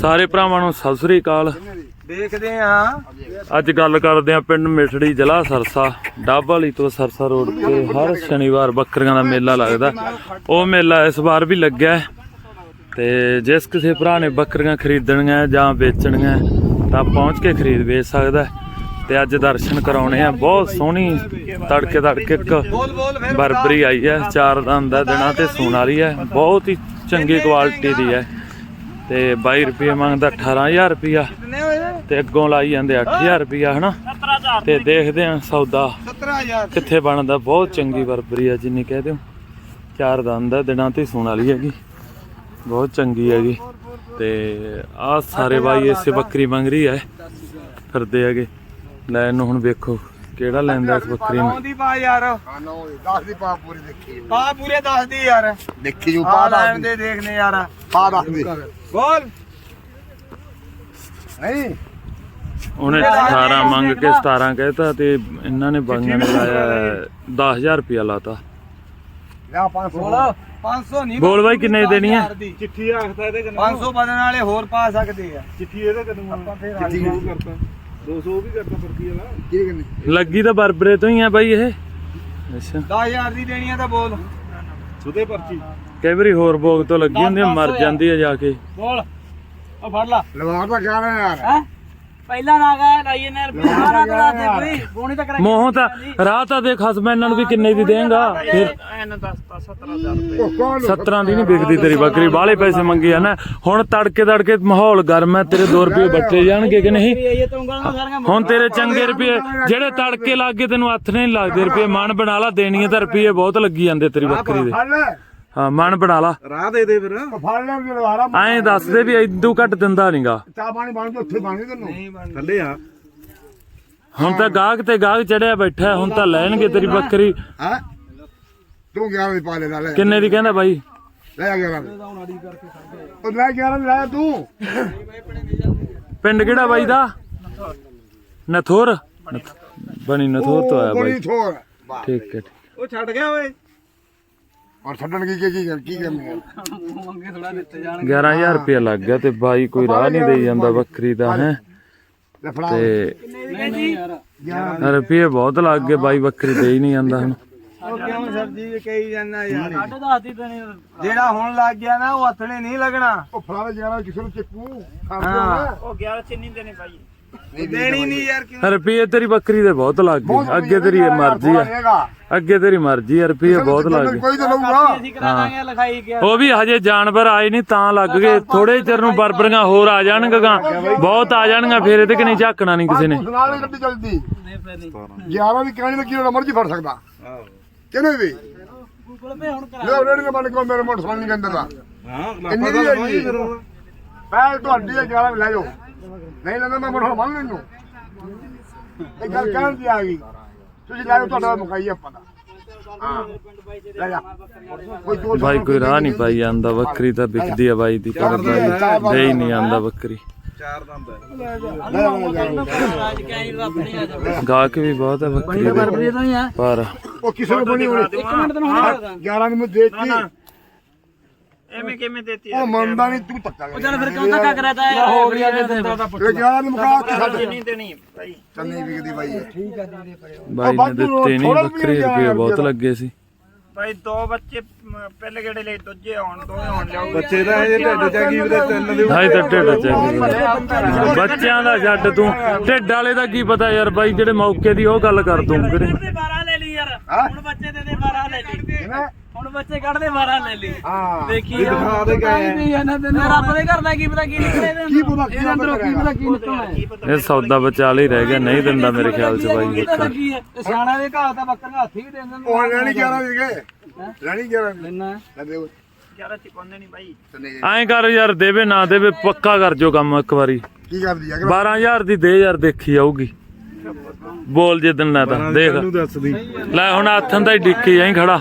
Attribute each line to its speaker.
Speaker 1: ਸਾਰੇ ਭਰਾਵਾਂ ਨੂੰ ਸਤਿ ਸ੍ਰੀ ਅਕਾਲ।
Speaker 2: ਦੇਖਦੇ ਆ।
Speaker 1: ਅੱਜ ਗੱਲ ਕਰਦੇ ਆ ਪਿੰਡ ਮਿਠੜੀ ਜ਼ਿਲ੍ਹਾ ਸਰਸਾ ਡੱਬ ਵਾਲੀ ਤੋਂ ਸਰਸਾ ਰੋਡ ਤੇ। ਹਰ ਸ਼ਨੀਵਾਰ ਬੱਕਰੀਆਂ ਦਾ ਮੇਲਾ ਲੱਗਦਾ। ਉਹ ਮੇਲਾ ਇਸ ਵਾਰ ਵੀ ਲੱਗਿਆ। ਤੇ ਜਿਸ ਕਿਸੇ ਭਰਾ ਨੇ ਬੱਕਰੀਆਂ ਖਰੀਦਣੀਆਂ ਜਾਂ ਵੇਚਣੀਆਂ ਤਾਂ ਪਹੁੰਚ ਕੇ ਖਰੀਦ ਵੇਚ ਸਕਦਾ। ਤੇ ਅੱਜ ਦਰਸ਼ਨ ਕਰਾਉਣੇ ਆ। ਬਹੁਤ ਸੋਹਣੀ ਤੜਕੇ ਤੜਕੇ ਇੱਕ ਬਰਬਰੀ ਆਈ ਹੈ। ਚਾਰ ਦੰਦ ਦਾ ਦਿਨਾਂ ਤੇ ਸੂਣ ਵਾਲੀ ਹੈ। ਬਹੁਤ ਹੀ ਚੰਗੀ ਕੁਆਲਿਟੀ ਦੀ ਹੈ। ਤੇ 22 ਰੁਪਏ ਮੰਗਦਾ 18000 ਰੁਪਿਆ? ਤੇ ਅੱਗੋਂ ਲਾਈ ਜਾਂਦੇ 8000 ਰੁਪਿਆ ਹਨਾ? ਤੇ ਦੇਖਦੇ ਆ ਸੌਦਾ
Speaker 2: 17000
Speaker 1: ਕਿੱਥੇ ਬਣਦਾ। ਬਹੁਤ ਚੰਗੀ ਬਰਬਰੀ ਆ ਜਿੰਨੀ ਕਹਿ ਦਿਓ। ਚਾਰ ਦੰਦ ਦਾ ਦਿਨਾਂ ਤੇ ਸੂਣ ਵਾਲੀ ਹੈਗੀ। ਬਹੁਤ ਚੰਗੀ ਹੈਗੀ। ਤੇ ਆਹ ਸਾਰੇ ਬਾਈ ਇਸੇ ਬੱਕਰੀ ਮੰਗ ਰਹੀ ਹੈ। ਫਿਰਦੇ ਹੈਗੇ। ਲੈ ਇਹਨੂੰ ਹੁਣ ਵੇਖੋ। ਕਿਹੜਾ ਲੈਂਦਾ ਇਸ ਬੱਕਰੀ ਨੂੰ?
Speaker 2: ਆਉਂਦੀ ਪਾ ਯਾਰ।
Speaker 3: ਨੋ 10 ਦੀ ਪਾ ਪੂਰੀ ਦੇਖੀ
Speaker 2: ਪਾ ਪੂਰੇ ਦੱਸ ਦੀ ਯਾਰ।
Speaker 3: ਦੇਖੀ ਜੂ
Speaker 2: ਪਾ ਲੈਣ
Speaker 3: ਦੱਸ
Speaker 2: ਦੇ। ਦੇਖਨੇ ਯਾਰ।
Speaker 3: ਪਾ ਦੱਸ ਦੀ।
Speaker 2: ਬੋਲ।
Speaker 3: ਨਹੀਂ।
Speaker 1: ਉਹਨੇ 18 ਮੰਗ ਕੇ 17 ਕਹਿਤਾ ਤੇ ਇਹਨਾਂ ਨੇ ਬਾਈਆਂ ਨੇ ਲਾਇਆ 10000 ਰੁਪਇਆ ਲਾਤਾ।
Speaker 3: ਲੈ 500
Speaker 2: ਬੋਲ 500 ਨਹੀਂ
Speaker 1: ਬੋਲ ਬਾਈ ਕਿੰਨੇ ਦੀ ਦੇਣੀ ਹੈ?
Speaker 2: ਚਿੱਠੀ ਆਖਦਾ ਇਹਦੇ ਕਿੰਨੇ 500 ਬਦਲਣ ਵਾਲੇ ਹੋਰ ਪਾ ਸਕਦੇ ਆ। ਚਿੱਠੀ ਇਹਦੇ ਕਿੰਨੇ ਆਪਾਂ ਫੇਰ? ਕਰਤਾ। 200 ਵੀ ਕਰਤਾ ਫਰਕੀ ਵਾਲਾ
Speaker 3: ਕੀ ਕਰਨੀ?
Speaker 1: ਲੱਗੀ ਤਾਂ ਬਰਬਰੇ ਤੋਂ ਹੀ ਆ ਬਾਈ ਇਹ। ਅੱਛਾ।
Speaker 2: 10000 ਦੀ ਦੇਣੀ ਆ ਤਾਂ ਬੋਲ। ਸੁਦੇ ਪਰਚੀ।
Speaker 1: ਕਈ ਵਾਰੀ ਹੋਰ ਭੋਗ ਤੋਂ ਲੱਗੀ ਹੁੰਦੀ ਆ ਮਰ ਜਾਂਦੀ ਆ ਜਾ ਕੇ।
Speaker 2: ਬੋਲ। ਉਹ ਫੜ ਲਾ।
Speaker 3: ਲਵਾ ਤਾਂ ਕਹਿ ਰਹੇ ਯਾਰ।
Speaker 4: ਹੈ? ਪਹਿਲਾਂ ਨਾ ਗਾ ਲਾਈਏ ਨੇ ਰੁਪਏ ਸਾਰਾ ਤਾਂ ਦੇ ਕੋਈ। ਬੋਣੀ ਤਾਂ ਕਰਾਈ
Speaker 1: ਮੋਹ ਤਾਂ ਰਾਹ ਤਾਂ ਦੇਖ ਹਸਬੈਂਡ ਇਹਨਾਂ ਨੂੰ ਵੀ ਕਿੰਨੇ ਦੀ ਦੇਂਗਾ ਫਿਰ
Speaker 4: ਐਨ ਦੱਸਤਾ 17000
Speaker 3: ਉਹ ਕੌਣ
Speaker 1: 17 ਦੀ ਨਹੀਂ ਵਿਕਦੀ ਤੇਰੀ ਬੱਕਰੀ ਬਾਹਲੇ ਪੈਸੇ ਮੰਗੇ ਆ ਨਾ। ਹੁਣ ਤੜਕੇ ਤੜਕੇ ਮਾਹੌਲ ਗਰਮ ਹੈ ਤੇਰੇ 2 ਰੁਪਏ ਬੱਟੇ ਜਾਣਗੇ ਕਿ ਨਹੀਂ? ਹੁਣ ਤੇਰੇ ਚੰਗੇ ਰੁਪਏ ਜਿਹੜੇ ਤੜਕੇ ਲੱਗੇ ਤੈਨੂੰ ਹੱਥ ਨਹੀਂ ਲੱਗਦੇ ਰੁਪਏ ਮਨ ਬਣਾ ਲਾ ਦੇਣੀ ਹੈ ਤਾਂ ਰੁਪਏ ਬਹੁਤ ਲੱਗੀ ਜਾਂਦੇ ਤੇਰੀ ਬੱਕਰੀ ਦੇ। ਹਾਂ ਮਨ ਬਣਾ ਲਾ।
Speaker 2: ਰਾਹ ਦੇ ਦੇ ਫਿਰ।
Speaker 3: ਫੜ ਲੈ ਵੀ ਲਵਾ ਰਾ
Speaker 1: ਐਂ ਦੱਸ ਦੇ ਵੀ ਇਦੋਂ ਘੱਟ ਦਿੰਦਾ ਨਹੀਂਗਾ
Speaker 3: ਚਾਹ ਪਾਣੀ ਬਣ ਕੇ ਉੱਥੇ ਬਣ ਤੈਨੂੰ।
Speaker 2: ਥੱਲੇ ਆ।
Speaker 1: ਹੁਣ ਤਾਂ ਗਾਹਕ ਤੇ ਗਾਹਕ ਚੜਿਆ ਬੈਠਾ ਹੁਣ ਤਾਂ ਲੈਣਗੇ ਤੇਰੀ ਬੱਕਰੀ।
Speaker 3: ਹੈ? ਤੂੰ 11 ਦੀ ਪਾ ਲੈ ਲੈ
Speaker 1: ਕਿੰਨੇ ਦੀ ਕਹਿੰਦਾ ਬਾਈ?
Speaker 3: ਲੈ 11 ਦੀ ਉਹ ਲੈ 11 ਦੀ ਲੈ ਤੂੰ।
Speaker 1: ਪਿੰਡ ਕਿਹੜਾ ਬਾਈ ਦਾ? ਨਥੋਰ। ਨਥ- ਬਣੀ ਨਥੋਰ ਤੋਂ ਆਇਆ ਬਾਈ। ਠੀਕ ਹੈ ਠੀਕ।
Speaker 2: ਉਹ ਛੱਡ ਗਿਆ ਓਏ।
Speaker 3: ਔਰ ਛੱਡਣ ਕੀ ਕੀ ਕੀ ਕਰ- ਕੀ ਕਰਨੀ ਹੈ
Speaker 4: ਮੰਗੇ ਥੋੜਾ ਦਿੱਤੇ ਜਾਣ
Speaker 1: 11000 ਰੁਪਏ ਲੱਗ ਗਿਆ ਤੇ ਬਾਈ ਕੋਈ ਰਾਹ ਨਹੀਂ ਦੇਈ ਜਾਂਦਾ ਬੱਕਰੀ ਦਾ ਹੈ? ਤੇ ਰੁਪਏ ਬਹੁਤ ਲੱਗ ਗਏ ਬਾਈ ਬੱਕਰੀ ਦੇ ਹੀ ਨਹੀਂ ਜਾਂਦਾ ਹੁਣ।
Speaker 2: ਉਹ ਕਿਉਂ ਸਰਜੀ ਕਹੀ ਜਾਂਦਾ ਯਾਰ?
Speaker 4: ਸਾਢੇ ਦਸ ਦੀ ਦੇਣੀ
Speaker 2: ਜਿਹੜਾ ਹੁਣ ਲੱਗ ਗਿਆ ਨਾ ਉਹ ਹੱਥਣੇ ਨਹੀਂ ਲੱਗਣਾ।
Speaker 3: ਉਹ ਲੈ 11 ਕਿਸੇ ਨੂੰ ਚੱਕੂ।
Speaker 2: ਹਾਂ।
Speaker 4: ਉਹ 11 ਚਿੰਨੀ ਦੇਣੀ ਭਾਈ
Speaker 2: ਦੇਣੀ ਨਹੀਂ ਯਾਰ ਕਿਉਂ?
Speaker 1: ਰੁਪਏ ਤੇਰੀ ਬੱਕਰੀ ਦੇ ਬਹੁਤ ਲੱਗ ਗਏ ਅੱਗੇ ਤੇਰੀ ਮਰਜ਼ੀ ਆ। ਅੱਗੇ ਤੇਰੀ ਮਰਜ਼ੀ ਆ ਰੁਪਏ ਬਹੁਤ ਲੱਗ ਗਏ।
Speaker 3: ਕੋਈ ਤਾਂ ਲਊਗਾ।
Speaker 4: ਅਸੀਂ ਕਰਾ ਦਾਂਗੇ ਲਿਖਾਈ ਗਿਆ
Speaker 1: ਉਹ ਵੀ ਹਜੇ ਜਾਨਵਰ ਆਏ ਨਹੀਂ ਤਾਂ ਲੱਗ ਗਏ। ਥੋੜੇ ਚਿਰ ਨੂੰ ਬਰਬਰੀਆਂ ਹੋਰ ਆ ਜਾਣਗੀਆਂ ਬਹੁਤ ਆ ਜਾਣਗੀਆਂ ਫਿਰ ਇਹਦੇ ਕਿ ਨਹੀਂ ਝਾਕਣਾ ਨਹੀਂ ਕਿਸੇ ਨੇ।
Speaker 3: ਨਾਲ ਹੀ ਗੱਡੀ ਚੱਲਦੀ।
Speaker 4: ਨਹੀਂ ਫਿਰ ਨਹੀਂ।
Speaker 3: 11 ਦੀ ਕਹਾਣੀ ਦਾ ਕਿਹੜਾ ਮਰਜ਼ੀ ਫੜ ਸਕਦਾ। ਕਿਹਨੇ ਵੀ
Speaker 4: ਗੂਗਲ ਪੇ ਹੁਣ ਕਰਾ
Speaker 3: ਲੈ ਰੇੜੀ ਦੇ ਬੰਦ ਕੋ ਮੇਰੇ ਮੋਟਰਸਾਈਕਲ ਨਹੀਂ ਕਹਿੰਦਾ ਤਾਂ।
Speaker 2: ਹਾਂ
Speaker 3: ਇੰਨੀ ਦੀ ਹੈਗੀ। ਮੈਂ ਤੁਹਾਡੀ ਇਹ 11 ਲੈ ਜਾਓ। ਨਹੀਂ ਲੈਂਦਾ ਮੈਂ ਮੋਟਰਸਾਈਕਲ ਮੰਨ ਲੈਨੂੰ ਇਹ ਗੱਲ ਕਹਿਣ ਦੀ ਆ ਗਈ। ਤੁਸੀਂ ਲੈ ਜਾਓ ਤੁਹਾਡਾ ਮੁਕਾਈ ਆਪਾਂ ਦਾ ਹਾਂ ਲੈ ਜਾ ਕੋਈ ਦੋ
Speaker 1: ਬਾਈ ਕੋਈ ਰਾਹ ਨਹੀਂ ਪਾਈ ਜਾਂਦਾ ਬੱਕਰੀ ਤਾਂ ਵਿਕਦੀ ਆ ਬਾਈ ਦੀ ਪਰ ਬਾਈ ਦੇ ਹੀ ਨਹੀਂ ਆਂਦਾ ਬੱਕਰੀ
Speaker 2: ਚਾਰ ਦੰਦ
Speaker 1: ਗਾਹਕ ਵੀ ਬਹੁਤ ਹੈ ਬੱਕਰੀ ਦੇ ਪਰ
Speaker 3: ਉਹ ਕਿਸੇ ਨੂੰ ਬਣੀ ਹੋਣੀ
Speaker 4: ਇੱਕ ਮਿੰਟ ਤੈਨੂੰ ਹੁਣ ਕਰਦਾ
Speaker 3: 11 ਦੀ ਮੈਂ ਦੇਤੀ
Speaker 4: ਐਵੇਂ ਕਿਵੇਂ ਦੇਤੀ
Speaker 3: ਉਹ ਮੰਨਦਾ ਨਹੀਂ ਤੂੰ ਧੱਕਾ ਕਰ
Speaker 4: ਚੱਲ ਫਿਰ ਕਿਉਂ ਧੱਕਾ ਕਰਿਆ ਤਾ ਯਾਰ ਹੋ ਗਿਆ ਜੇ ਦਿੰਦਾ ਤਾਂ
Speaker 3: ਇਹ 11 ਦੀ ਮੁਕਾ ਕੇ ਛੱਡ।
Speaker 4: ਨਹੀਂ ਦੇਣੀ ਭਾਈ।
Speaker 3: ਚੰਨੀ ਵਿਕਦੀ ਬਾਈ ਇਹ।
Speaker 1: ਬਾਈ ਨੇ ਦਿੱਤੇ ਨਹੀਂ ਬੱਕਰੀ ਰੁਪਏ ਬਹੁਤ ਲੱਗੇ ਸੀ।
Speaker 4: ਭਾਈ ਦੋ ਬੱਚੇ ਪਹਿਲੇ ਗੇੜੇ ਲਈ ਦੂਜੇ ਆਉਣ ਦੋਵੇਂ ਆਉਣ ਲਿਆਓ
Speaker 2: ਬੱਚੇ ਦਾ ਇਹ ਢਿੱਡ ਚ ਕੀ ਉਹਦੇ ਤਿੰਨ ਦੇ
Speaker 1: ਹਾਈ ਤਾਂ ਢਿੱਡ ਚ ਬੱਚਿਆਂ ਦਾ ਛੱਡ ਤੂੰ। ਢਿੱਡ ਵਾਲੇ ਦਾ ਕੀ ਪਤਾ ਯਾਰ ਬਾਈ ਜਿਹੜੇ ਮੌਕੇ ਦੀ ਉਹ ਗੱਲ ਕਰ
Speaker 4: ਦੇ 12 ਲੈ ਲਈ ਯਾਰ। ਹੁਣ ਬੱਚੇ ਦੇ ਦੇ 12 ਲੈ ਲਈ।
Speaker 3: ਕਿਵੇਂ?
Speaker 4: ਹੁਣ ਬੱਚੇ ਕੱਢਦੇ 12 ਲੈ ਲਈ।
Speaker 3: ਹਾਂ।
Speaker 4: ਦੇਖੀ
Speaker 2: ਦਿਖਾ ਦੇ ਗਏ।
Speaker 4: ਰੱਬ ਦੇ ਘਰ ਦਾ ਕੀ ਪਤਾ ਕੀ ਨਿਕਲੇ ਇਹਦੇ
Speaker 3: ਕੀ ਪਤਾ ਕੀ ਅੰਦਰ ਕੀ ਪਤਾ
Speaker 4: ਕੀ ਨਿਕਲਣਾ
Speaker 1: ਇਹ ਸੌਦਾ ਵਿਚਾਲੇ ਹੀ ਰਹਿ ਗਿਆ ਨਹੀਂ ਦਿੰਦਾ ਮੇਰੇ ਖਿਆਲ ਚ ਬਾਈ
Speaker 4: ਕੀ ਪਤਾ
Speaker 1: ਬੱਕਰੀ
Speaker 4: ਕੀ ਹੈ? ਸਿਆਣਾ ਦੇ ਘਰ ਦਾ ਬੱਕਰੀਆਂ ਹੱਥੀ ਵੀ ਦੇ ਦਿੰਦੇ।
Speaker 3: ਉਹ ਲੈਣੀ 11 ਦੀ ਗਏ ਲੈਣੀ 11 ਦੀ।
Speaker 4: ਲੈਣਾ
Speaker 3: ਲੈ ਦੇ ਉਹ।
Speaker 4: ਯਾਰ ਚਿਕਾਉਂਦੇ ਨਹੀਂ ਭਾਈ
Speaker 3: ਚੰਨੀ ਦੀ।
Speaker 1: ਐਂ ਕਰ ਯਾਰ ਦੇਵੇ ਨਾ ਦੇਵੇ ਪੱਕਾ ਕਰ ਜੋ ਕੰਮ ਇੱਕ ਵਾਰੀ।
Speaker 3: ਕੀ ਕਰਦੀ ਆ
Speaker 1: 12000 ਦੀ ਦੇ ਯਾਰ ਦੇਖੀ ਜਾਊਗੀ। ਬੋਲ ਜੇ ਦਿਨ ਨਾ ਤਾਂ ਦੇਖ। ਲੈ ਹੁਣ ਹੱਥਾਂ ਦਾ ਹੀ ਡਿੱਕੀ ਜਾਈ ਖੜਾ।